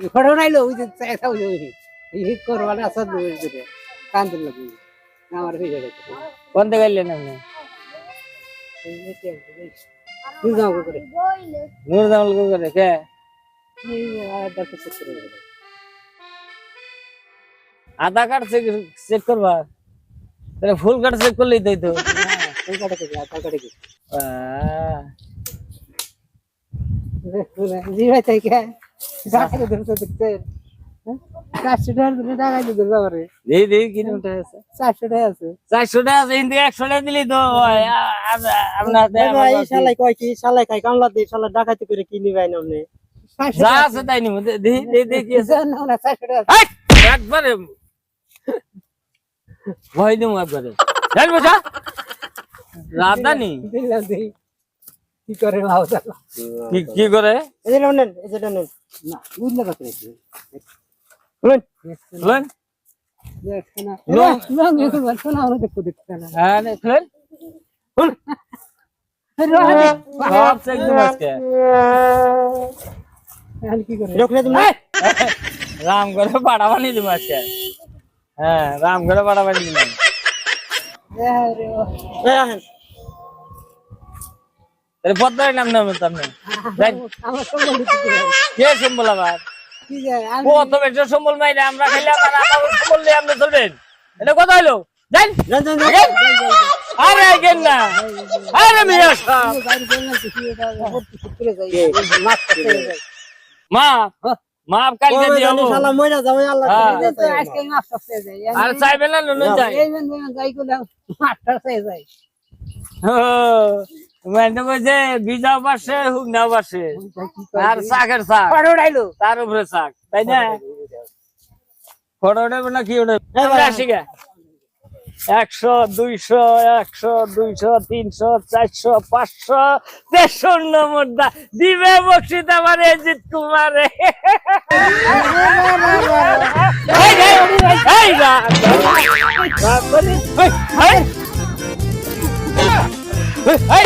Photo নাইলো ওই যে চাইতা ওই ওই এই করবানা সব দুই দুই কান্দুল লাগি। আমার ভিডিও দেখতে কোন থেকে এলেন আপনি যাও করে। নূর জামাল কো করে কে? এই দেখতে চেক করে। আধার কার্ড চেক চেক করবা? তাহলে ফুল কার্ড চেক করলেই তো হ্যাঁ, ওই আহ, জি ভাই তাই কে ডাকাতি করে কি আপনি? যা আছে তাই নিব। একবারে ভয় দেবো একবারে। জানি রাজধানী। দিলাম দিই কি করে ভাও কি কি করে? এই যে নেন এই যে নেন। না দেখতে না হ্যাঁ নে, খুলেন সব চেক দেবো আজকে। এখন কি করে? রোকলে তুমি রাম করে পাড়া বানিয়ে দেবো আজকে। হ্যাঁ রাম করে পাড়া বানিয়ে দিলাম পদ্মার নাম নাম আপনি। যাই। আমার। কে সম্বল আবার? কি যায় ও তো বেটা সম্বল মাইলে আমরা খাইলে আমার আমার সম্বল নিয়ে আপনি চলবেন। এটা কথা যাই। যান। আরে আইগেন না। আরে মিয়া যাই করতে যাই মা মাপ কালকে দিও জানি শালা মইরা যাবে আল্লাহ হ্যাঁ। আজকে মাছ করতে যাই আর চাইবেন না নুন চাই এই যাই করলাম মাছটা চাই যাই। ও মানে আর শাকের শাক তার উপরে শাক তাই না? না কি। একশো দুইশো একশো দুইশো তিনশো চারশো পাঁচশো দেড়শো নম্বর দা দিবে বক্সিত আমার এজিত কুমারে এই, এই,